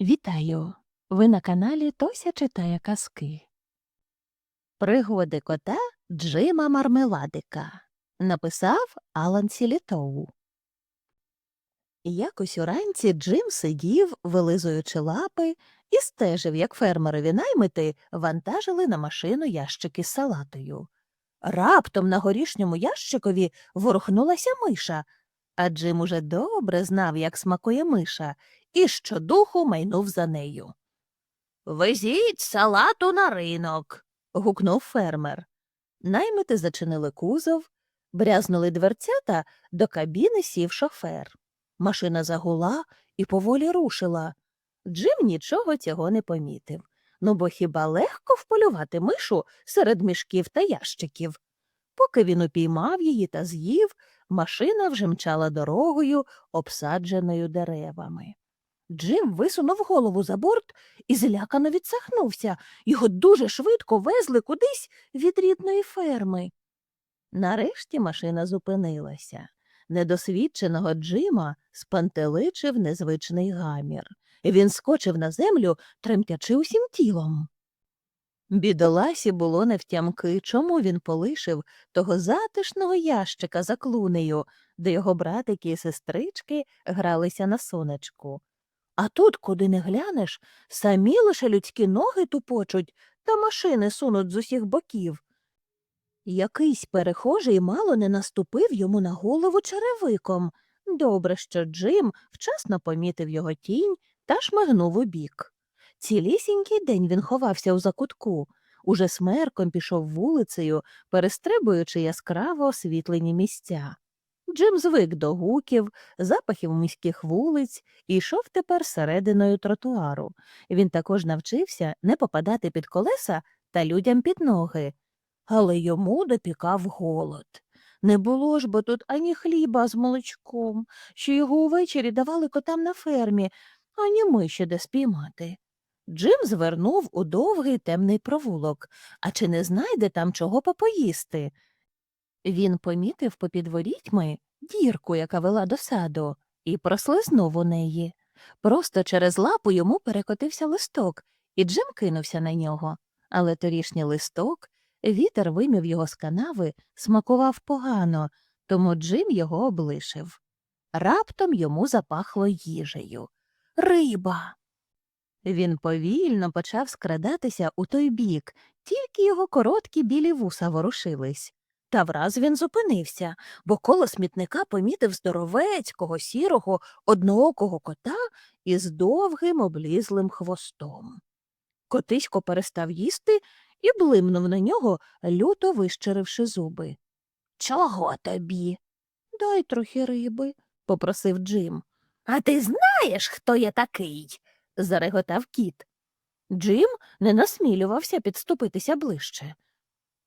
Вітаю! Ви на каналі Тося читає казки. Пригоди кота Джима Мармеладика написав Алан Сілітоу. Якось уранці Джим сидів, вилизуючи лапи, і стежив, як фермерові наймити вантажили на машину ящики з салатою. Раптом на горішньому ящикові ворухнулася миша, а Джим уже добре знав, як смакує миша, і щодуху майнув за нею. Везіть салату на ринок. гукнув фермер. Наймити зачинили кузов, брязнули дверцята, до кабіни сів шофер. Машина загула і поволі рушила. Джим нічого цього не помітив. Ну бо хіба легко вполювати мишу серед мішків та ящиків? Поки він упіймав її та з'їв, машина вже мчала дорогою, обсадженою деревами. Джим висунув голову за борт і злякано відсахнувся. Його дуже швидко везли кудись від рідної ферми. Нарешті машина зупинилася. Недосвідченого Джима спантеличив незвичний гамір. Він скочив на землю, тремтячи усім тілом. Бідоласі було невтямки, чому він полишив того затишного ящика за клунею, де його братики і сестрички гралися на сонечку. А тут, куди не глянеш, самі лише людські ноги тупочуть та машини сунуть з усіх боків. Якийсь перехожий мало не наступив йому на голову черевиком. Добре, що Джим вчасно помітив його тінь та шмигнув у бік. Цілісінький день він ховався у закутку, уже смерком пішов вулицею, перестрибуючи яскраво освітлені місця. Джим звик до гуків, запахів міських вулиць і йшов тепер серединою тротуару. Він також навчився не попадати під колеса та людям під ноги. Але йому допікав голод. Не було ж бо тут ані хліба з молочком, що його увечері давали котам на фермі, ані миші де спіймати. Джим звернув у довгий темний провулок, а чи не знайде там чого попоїсти? Він помітив попід ворітьми дірку, яка вела до саду, і прослизнув у неї. Просто через лапу йому перекотився листок, і Джим кинувся на нього. Але торішній листок, вітер вимів його з канави, смакував погано, тому Джим його облишив. Раптом йому запахло їжею. Риба. Він повільно почав скрадатися у той бік, тільки його короткі білі вуса ворушились. Та враз він зупинився, бо коло смітника помітив здоровецького, сірого, одноокого кота із довгим облізлим хвостом. Котисько перестав їсти і блимнув на нього, люто вищеривши зуби. Чого тобі? Дай трохи риби, попросив Джим. А ти знаєш, хто я такий? Зареготав кіт. Джим не насмілювався підступитися ближче.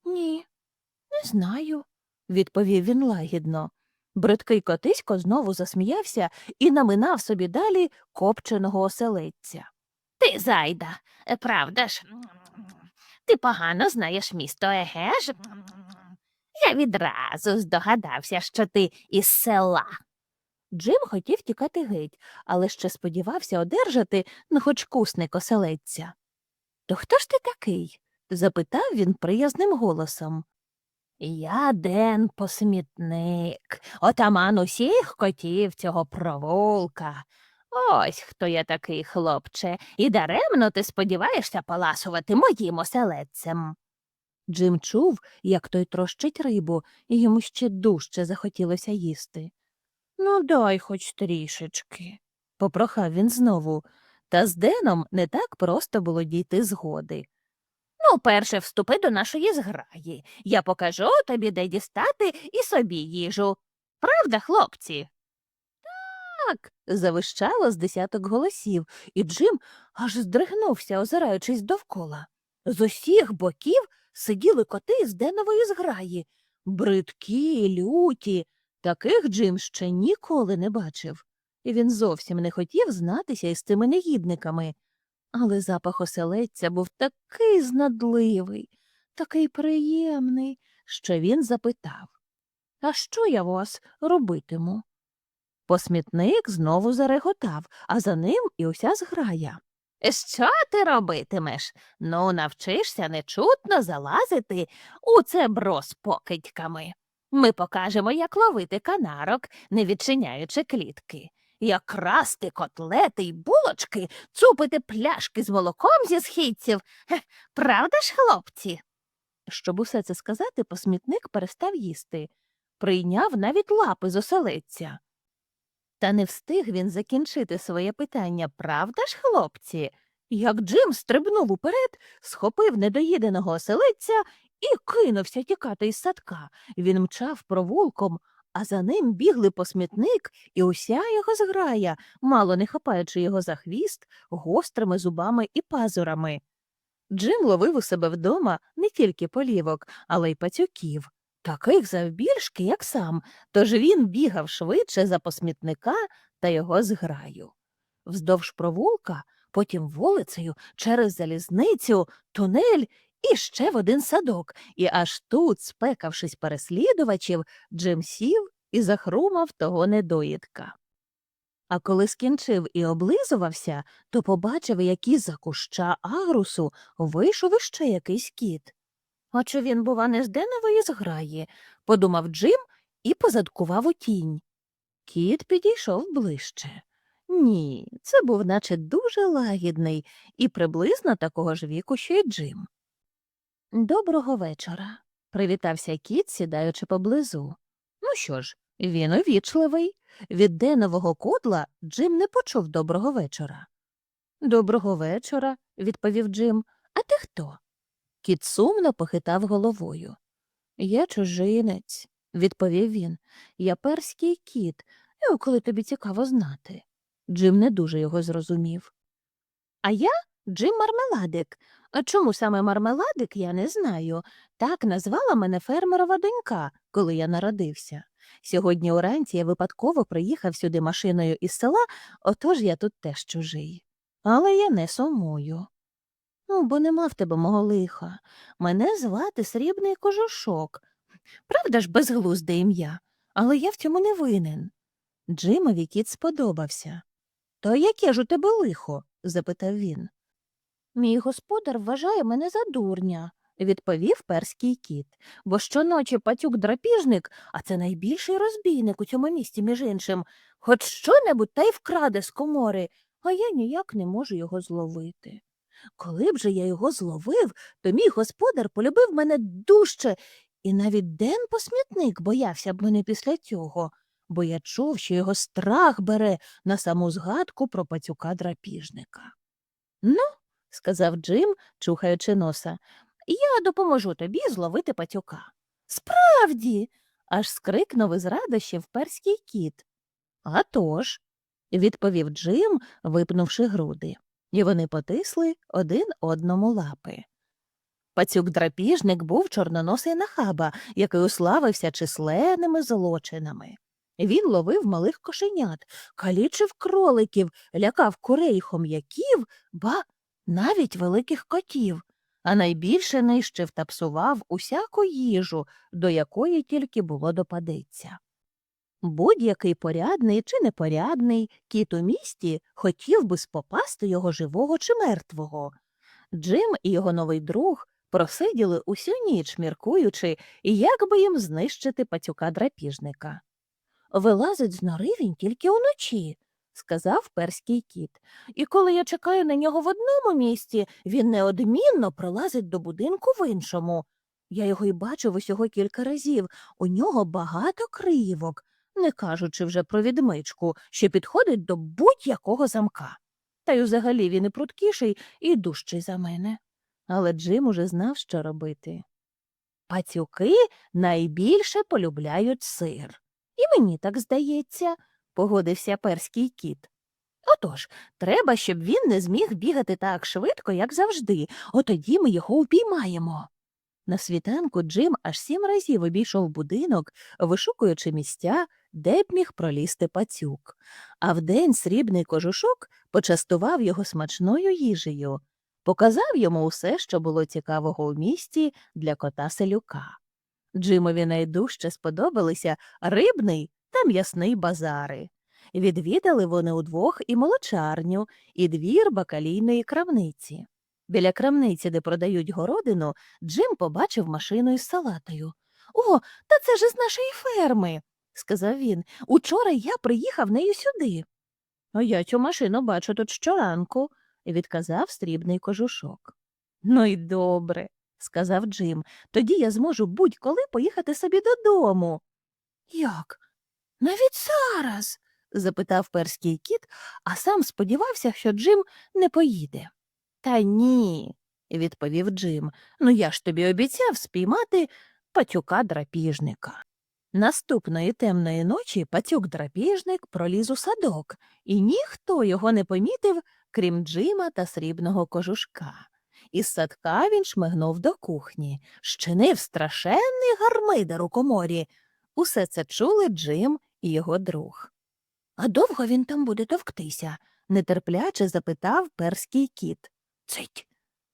Ні, не знаю, відповів він лагідно. Бридкий котисько знову засміявся і наминав собі далі копченого оселедця. Ти зайда, е, правда ж? Ти погано знаєш місто, еге ж? Я відразу здогадався, що ти із села. Джим хотів тікати геть, але ще сподівався одержати ну, хоч кусник оселедця. То хто ж ти такий? запитав він приязним голосом. Я Ден посмітник, отаман усіх котів цього провулка. Ось хто я такий, хлопче, і даремно ти сподіваєшся поласувати моїм оселедцем. Джим чув, як той трощить рибу, і йому ще дужче захотілося їсти. Ну, дай хоч трішечки, попрохав він знову, та з Деном не так просто було дійти згоди. Ну, перше вступи до нашої зграї. Я покажу тобі, де дістати і собі їжу. Правда, хлопці? Так. завищало з десяток голосів, і Джим аж здригнувся, озираючись довкола. З усіх боків сиділи коти з Денової зграї, бридкі, люті. Таких Джим ще ніколи не бачив, і він зовсім не хотів знатися із цими негідниками. Але запах оселедця був такий знадливий, такий приємний, що він запитав А що я вас робитиму? Посмітник знову зареготав, а за ним і уся зграя. Що ти робитимеш? Ну, навчишся нечутно залазити у це бро з покидьками. Ми покажемо, як ловити канарок, не відчиняючи клітки, як красти котлети й булочки, цупити пляшки з молоком зі східців. Правда ж, хлопці? Щоб усе це сказати, посмітник перестав їсти, прийняв навіть лапи з оселедця. Та не встиг він закінчити своє питання, правда ж, хлопці? Як Джим стрибнув уперед, схопив недоїденого оселедця і кинувся тікати із садка. Він мчав провулком, а за ним бігли посмітник і уся його зграя, мало не хапаючи його за хвіст гострими зубами і пазурами. Джим ловив у себе вдома не тільки полівок, але й пацюків, таких завбільшки, як сам, тож він бігав швидше за посмітника та його зграю. Вздовж провулка, потім вулицею, через залізницю, тунель і ще в один садок, і аж тут, спекавшись переслідувачів, Джим сів і захрумав того недоїдка. А коли скінчив і облизувався, то побачив, як із-за куща агрусу вийшов іще якийсь кіт. А чи він, бува, не з денової зграї, подумав Джим і позадкував у тінь. Кіт підійшов ближче. Ні, це був наче дуже лагідний і приблизно такого ж віку, що й Джим. Доброго вечора, привітався кіт, сідаючи поблизу. Ну що ж, він увічливий. Від денового кодла Джим не почув доброго вечора. Доброго вечора, відповів Джим. А ти хто? Кіт сумно похитав головою. Я чужинець, відповів він. Я перський кіт, і коли тобі цікаво знати. Джим не дуже його зрозумів. А я Джим Мармеладик. А чому саме мармеладик, я не знаю. Так назвала мене фермерова донька, коли я народився. Сьогодні уранці я випадково приїхав сюди машиною із села, отож я тут теж чужий. Але я не сумую. Ну, бо нема в тебе мого лиха. Мене звати Срібний кожушок. Правда ж, безглузде ім'я, але я в цьому не винен. Джимові кіт сподобався. То яке ж у тебе лихо? запитав він. Мій господар вважає мене за дурня, відповів перський кіт, бо щоночі патюк драпіжник, а це найбільший розбійник у цьому місті, між іншим, хоч що-небудь та й вкраде з комори, а я ніяк не можу його зловити. Коли б же я його зловив, то мій господар полюбив мене дужче, і навіть ден посмітник боявся б мене після цього, бо я чув, що його страх бере на саму згадку про пацюка драпіжника. Ну, сказав Джим, чухаючи носа, я допоможу тобі зловити пацюка. Справді. аж скрикнув із радощів перський кіт. «А тож», – відповів Джим, випнувши груди, і вони потисли один одному лапи. Пацюк драпіжник був чорноносий нахаба, який уславився численними злочинами. Він ловив малих кошенят, калічив кроликів, лякав курей хом'яків, ба навіть великих котів, а найбільше нищив та псував усяку їжу, до якої тільки було допадеться. Будь-який порядний чи непорядний кіт у місті хотів би спопасти його живого чи мертвого. Джим і його новий друг просиділи усю ніч, міркуючи, як би їм знищити пацюка драпіжника. Вилазить з нори він тільки уночі, сказав перський кіт. І коли я чекаю на нього в одному місці, він неодмінно пролазить до будинку в іншому. Я його й бачив усього кілька разів. У нього багато криївок, не кажучи вже про відмичку, що підходить до будь-якого замка. Та й взагалі він і пруткіший, і дужчий за мене. Але Джим уже знав, що робити. Пацюки найбільше полюбляють сир. І мені так здається, погодився перський кіт. Отож, треба, щоб він не зміг бігати так швидко, як завжди, отоді ми його упіймаємо. На світанку Джим аж сім разів обійшов будинок, вишукуючи місця, де б міг пролізти пацюк. А вдень срібний кожушок почастував його смачною їжею, показав йому усе, що було цікавого у місті для кота селюка. Джимові найдужче сподобалися рибний та м'ясний базари. Відвідали вони удвох і молочарню, і двір бакалійної крамниці. Біля крамниці, де продають городину, Джим побачив машину із салатою. О, та це ж із нашої ферми, сказав він. Учора я приїхав нею сюди. А я цю машину бачу тут щоранку, відказав срібний кожушок. Ну й добре, сказав Джим. Тоді я зможу будь-коли поїхати собі додому. Як? Навіть зараз? запитав перський кіт, а сам сподівався, що Джим не поїде. Та ні, відповів Джим. Ну я ж тобі обіцяв спіймати патюка драпіжника. Наступної темної ночі патюк драпіжник проліз у садок, і ніхто його не помітив, крім Джима та срібного кожушка. Із садка він шмигнув до кухні, щинив страшенний гармидер у коморі. Усе це чули Джим його друг. А довго він там буде товктися? нетерпляче запитав перський кіт. Цить.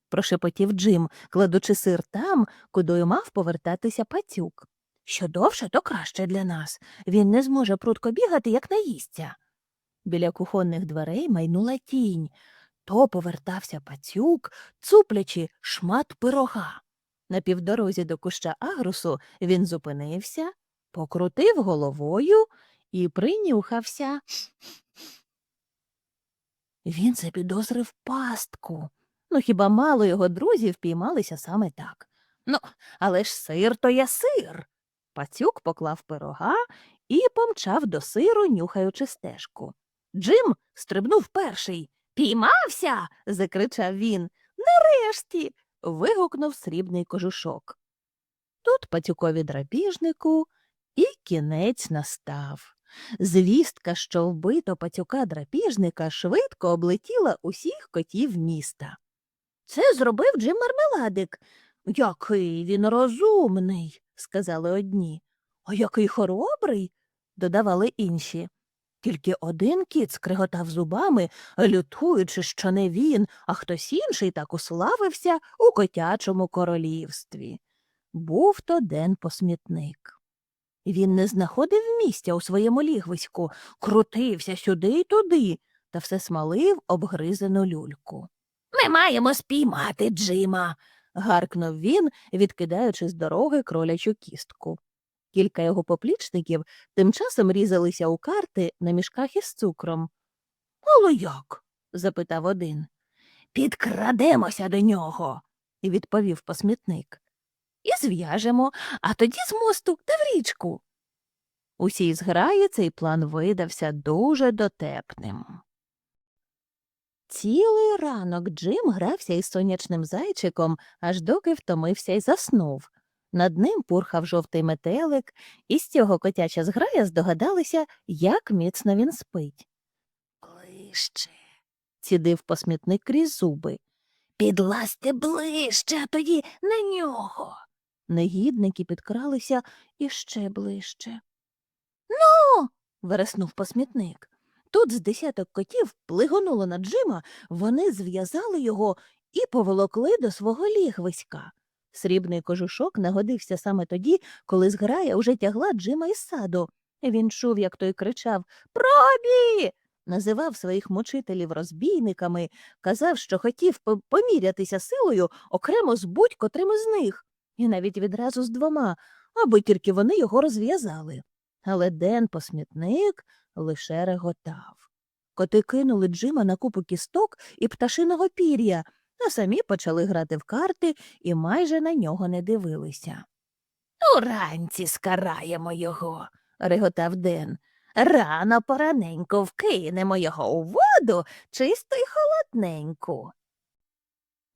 прошепотів Джим, кладучи сир там, куди мав повертатися пацюк. Що довше, то краще для нас. Він не зможе прудко бігати, як наїсться. Біля кухонних дверей майнула тінь. То повертався пацюк, цуплячи шмат пирога. На півдорозі до куща агрусу він зупинився, покрутив головою і принюхався. Він запідозрив пастку. Ну, хіба мало його друзів піймалися саме так. Ну, але ж сир то є сир. Пацюк поклав пирога і помчав до сиру, нюхаючи стежку. Джим стрибнув перший. Піймався. закричав він. Нарешті. вигукнув срібний кожушок. Тут пацюкові драпіжнику і кінець настав. Звістка, що вбито пацюка драпіжника, швидко облетіла усіх котів міста. Це зробив Джим Мармеладик. Який він розумний, сказали одні. А який хоробрий, додавали інші. Тільки один кіт скриготав зубами, лютуючи, що не він, а хтось інший так уславився у котячому королівстві. Був то ден посмітник. Він не знаходив місця у своєму лігвиську, крутився сюди й туди, та все смалив обгризену люльку. Ми маємо спіймати Джима. гаркнув він, відкидаючи з дороги кролячу кістку. Кілька його поплічників тим часом різалися у карти на мішках із цукром. Але як? запитав один. Підкрадемося до нього, відповів посмітник. І зв'яжемо, а тоді з мосту та в річку. Усій зграї цей план видався дуже дотепним. Цілий ранок Джим грався із сонячним зайчиком, аж доки втомився й заснув. Над ним пурхав жовтий метелик, і з цього котяча зграя здогадалися, як міцно він спить. Ближче. цідив посмітник крізь зуби. Підлазьте ближче, а тоді на нього. Негідники підкралися іще ближче. Ну. вереснув посмітник. Тут з десяток котів плигонуло на Джима, вони зв'язали його і поволокли до свого лігвиська. Срібний кожушок нагодився саме тоді, коли зграя уже тягла Джима із саду. Він чув, як той кричав Пробі. Називав своїх мучителів розбійниками, казав, що хотів помірятися силою окремо з будь-котрим із них, і навіть відразу з двома, аби тільки вони його розв'язали. Але Ден посмітник лише реготав. Коти кинули Джима на купу кісток і пташиного пір'я, а самі почали грати в карти і майже на нього не дивилися. Уранці скараємо його, реготав Ден. Рано пораненько вкинемо його у воду, чисто й холодненьку.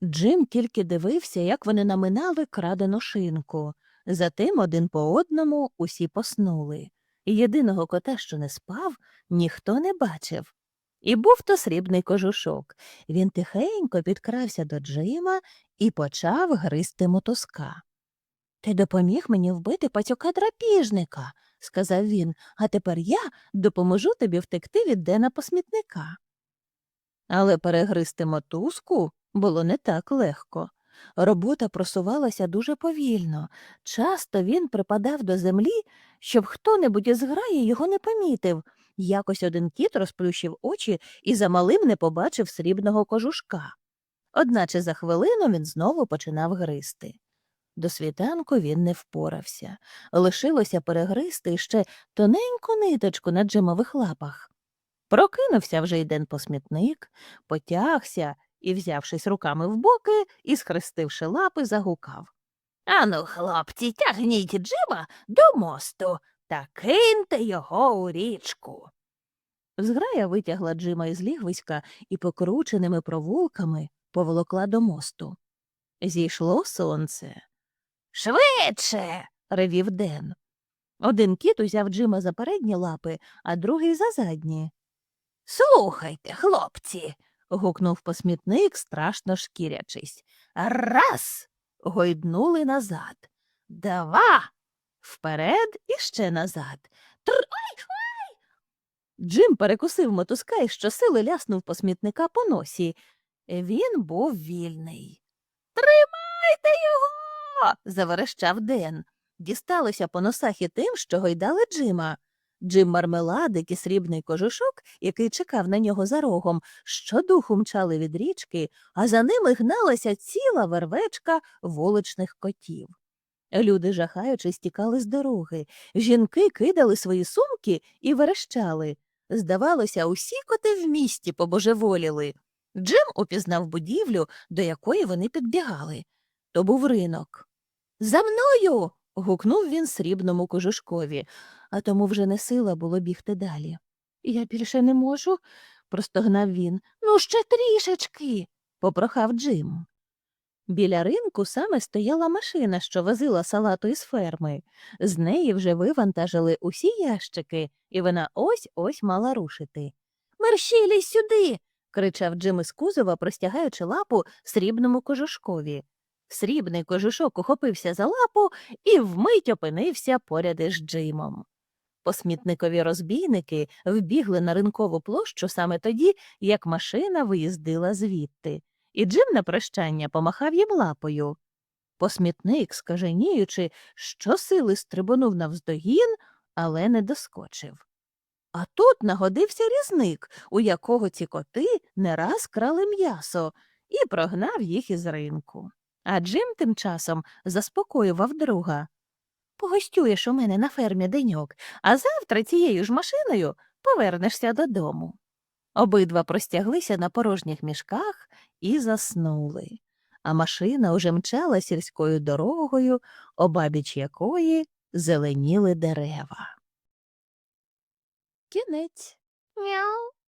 Джим тільки дивився, як вони наминали крадену шинку. Затим один по одному усі поснули. Єдиного кота, що не спав, ніхто не бачив. І був то срібний кожушок. Він тихенько підкрався до Джима і почав гризти мотузка. Ти допоміг мені вбити пацюка драпіжника, сказав він, а тепер я допоможу тобі втекти від Дена посмітника. Але перегризти мотузку було не так легко. Робота просувалася дуже повільно. Часто він припадав до землі, щоб хто-небудь із граї його не помітив, Якось один кіт розплющив очі і замалим не побачив срібного кожушка. Одначе за хвилину він знову починав гризти. До світанку він не впорався. Лишилося перегризти ще тоненьку ниточку на джимових лапах. Прокинувся вже й ден посмітник, потягся і, взявшись руками в боки і схрестивши лапи, загукав. Ану, хлопці, тягніть Джима до мосту та киньте його у річку. Зграя витягла Джима із лігвиська і покрученими провулками поволокла до мосту. Зійшло сонце. Швидше. ревів Ден. Один кіт узяв Джима за передні лапи, а другий за задні. Слухайте, хлопці. Гукнув посмітник, страшно шкірячись. Раз. гойднули назад. Два. Вперед і ще назад. Тр... Ой, ой! Джим перекусив мотузка і щосили ляснув посмітника по носі. Він був вільний. Тримайте його. заверещав Ден. Дісталося по носах і тим, що гойдали Джима. Джим мармеладик і срібний кожушок, який чекав на нього за рогом, щодуху мчали від річки, а за ними гналася ціла вервечка вуличних котів. Люди, жахаючись, тікали з дороги. Жінки кидали свої сумки і верещали. Здавалося, усі коти в місті побожеволіли. Джим упізнав будівлю, до якої вони підбігали. То був ринок. За мною. гукнув він срібному кожушкові, а тому вже не сила було бігти далі. Я більше не можу, простогнав він. Ну, ще трішечки, попрохав Джим. Біля ринку саме стояла машина, що возила салату із ферми. З неї вже вивантажили усі ящики, і вона ось ось мала рушити. Мерщілій сюди. кричав Джим із кузова, простягаючи лапу срібному кожушкові. Срібний кожушок ухопився за лапу і вмить опинився поряд із Джимом. Посмітникові розбійники вбігли на ринкову площу саме тоді, як машина виїздила звідти, і Джим на прощання помахав їм лапою. Посмітник, скаженіючи, щосили стрибонув навздогін, але не доскочив. А тут нагодився різник, у якого ці коти не раз крали м'ясо, і прогнав їх із ринку. А Джим тим часом заспокоював друга. Погостюєш у мене на фермі деньок, а завтра цією ж машиною повернешся додому. Обидва простяглися на порожніх мішках і заснули, а машина уже мчала сільською дорогою, обабіч якої зеленіли дерева. Кінець. Мяу.